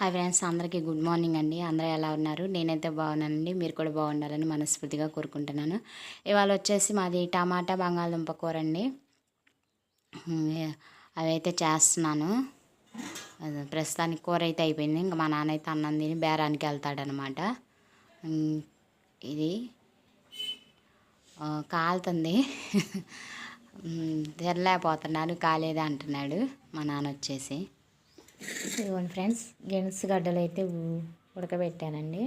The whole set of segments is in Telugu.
హాయ్ ఫ్రెండ్స్ అందరికీ గుడ్ మార్నింగ్ అండి. అందరూ ఎలా ఉన్నారు? నేనైతే బాగున్నానండి. మీరు కూడా బాగుండాలని మనస్ఫూర్తిగా కోరుకుంటున్నాను. ఇవాళ వచ్చేసి మాది టమాటా బంగాళదుంప కూర అండి అవైతే చేస్తున్నాను. ప్రస్తుతానికి కూర అయితే అయిపోయింది. ఇంకా మా నాన్న అయితే అన్నం తిని బేరానికి వెళ్తాడనమాట. ఇది కాలుతుంది. తెరలేకపోతున్నాను కాలేదే అంటున్నాడు మా నాన్న వచ్చేసి. ఇదిగోండి ఫ్రెండ్స్ గెనుసు గడ్డలు అయితే ఉడకబెట్టానండి.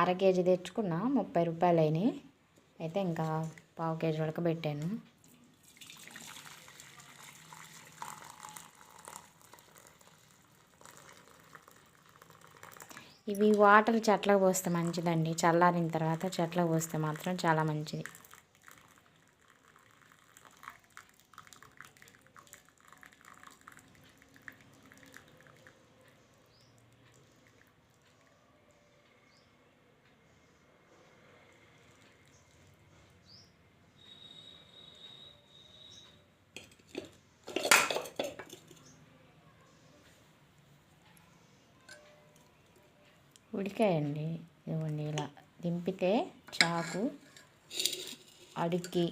అర కేజీ తెచ్చుకున్న ముప్పై రూపాయలు అయినాయి. అయితే ఇంకా పావు కేజీ ఉడకబెట్టాను. ఇవి వాటర్ చెట్లకు పోస్తే మంచిదండి. చల్లారిన తర్వాత చెట్లకు పోస్తే మాత్రం చాలా మంచిది. ఉడికాయండి ఇదిగోండి ఇలా దింపితే చాకు అడుక్కి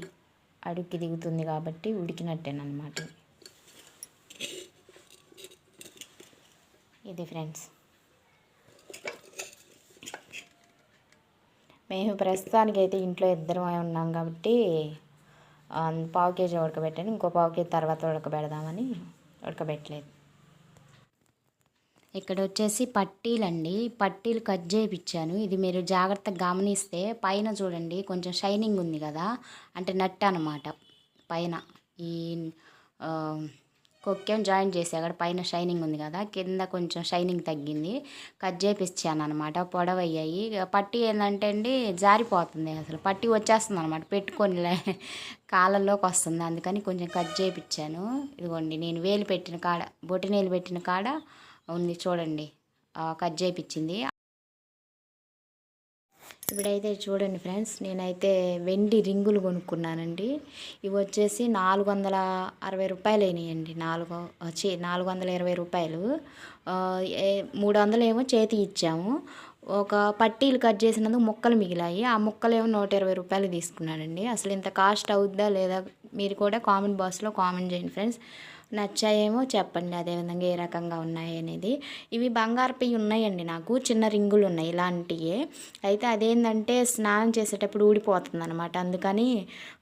అడుక్కి దిగుతుంది కాబట్టి ఉడికినట్టేనమాట ఇది. ఫ్రెండ్స్. మేము ప్రస్తుతానికి అయితే ఇంట్లో ఇద్దరం ఉన్నాం కాబట్టి పావు కేజీ ఉడకబెట్టాను. ఇంకో పావు కేజీ తర్వాత ఉడకబెడదామని ఉడకబెట్టలేదు. ఇక్కడ వచ్చేసి పట్టీలండి. పట్టీలు కట్ చేయించాను ఇది మీరు జాగ్రత్తగా గమనిస్తే పైన చూడండి కొంచెం షైనింగ్ ఉంది కదా? అంటే నట్ట అనమాట పైన ఈ కొక్కేం జాయిన్ చేసి అక్కడ పైన షైనింగ్ ఉంది కదా? కింద కొంచెం షైనింగ్ తగ్గింది. కట్ చేపిచ్చాను అనమాట పొడవయ్యాయి పట్టి ఏంటంటే అండి జారిపోతుంది అసలు. పట్టి వచ్చేస్తుంది అనమాట పెట్టుకొని కాళ్ళల్లోకి వస్తుంది. అందుకని కొంచెం కట్ చేయించాను ఇదిగోండి నేను వేలు పెట్టిన కాడ బొటినేలు పెట్టిన కాడ ఉంది చూడండి. కట్ చేయించింది ఇప్పుడైతే చూడండి ఫ్రెండ్స్ నేనైతే వెండి రింగులు కొనుక్కున్నానండి. ఇవి వచ్చేసి నాలుగు వందల అరవై రూపాయలు అయినాయండి నాలుగు వచ్చి నాలుగు వందల ఇరవై రూపాయలు. మూడు వందలు ఏమో చేతి ఇచ్చాము. ఒక పట్టీలు కట్ చేసినందుకు ముక్కలు మిగిలాయి. ఆ ముక్కలు ఏమో నూట ఇరవై రూపాయలు తీసుకున్నానండి. అసలు ఇంత కాస్ట్ అవుద్దా లేదా మీరు కూడా కామెంట్ బాక్స్లో కామెంట్ చేయండి ఫ్రెండ్స్. నచ్చాయేమో చెప్పండి. అదేవిధంగా ఏ రకంగా ఉన్నాయి అనేది. ఇవి బంగారుపై ఉన్నాయండి నాకు. చిన్న రింగులు ఉన్నాయి ఇలాంటివే అయితే అదేంటంటే స్నానం చేసేటప్పుడు ఊడిపోతుంది అనమాట అందుకని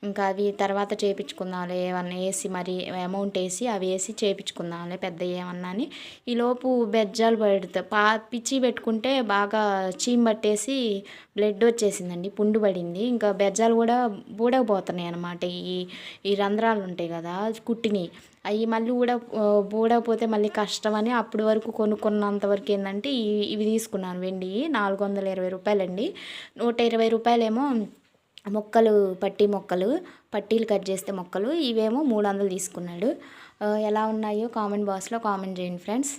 ఇంకా అవి తర్వాత చేయించుకుందాంలే ఏమన్నా వేసి మరి అమౌంట్ వేసి అవి వేసి చేయించుకుందాంలే పెద్ద ఏమన్నా అని. ఈలోపు బెజ్జాలు పడితే పా పిచ్చి పెట్టుకుంటే బాగా చీమ్ పట్టేసి బ్లడ్ వచ్చేసిందండి పుండు పడింది. ఇంకా బెజ్జాలు కూడా బూడకపోతున్నాయి అనమాట ఈ ఈ రంధ్రాలు ఉంటాయి కదా కుట్టిని అవి మళ్ళీ ఊడ ఊడకపోతే మళ్ళీ కష్టమని అప్పటి వరకు కొనుక్కున్నంత వరకు ఏంటంటే ఇవి తీసుకున్నాను వెండి నాలుగు వందల ఇరవై రూపాయలండి. నూట ఇరవై రూపాయలేమో మొక్కలు పట్టీ మొక్కలు పట్టీలు కట్ చేస్తే మొక్కలు ఇవేమో మూడు వందలు తీసుకున్నాడు. ఎలా ఉన్నాయో కామెంట్ బాక్స్లో కామెంట్ చేయండి ఫ్రెండ్స్.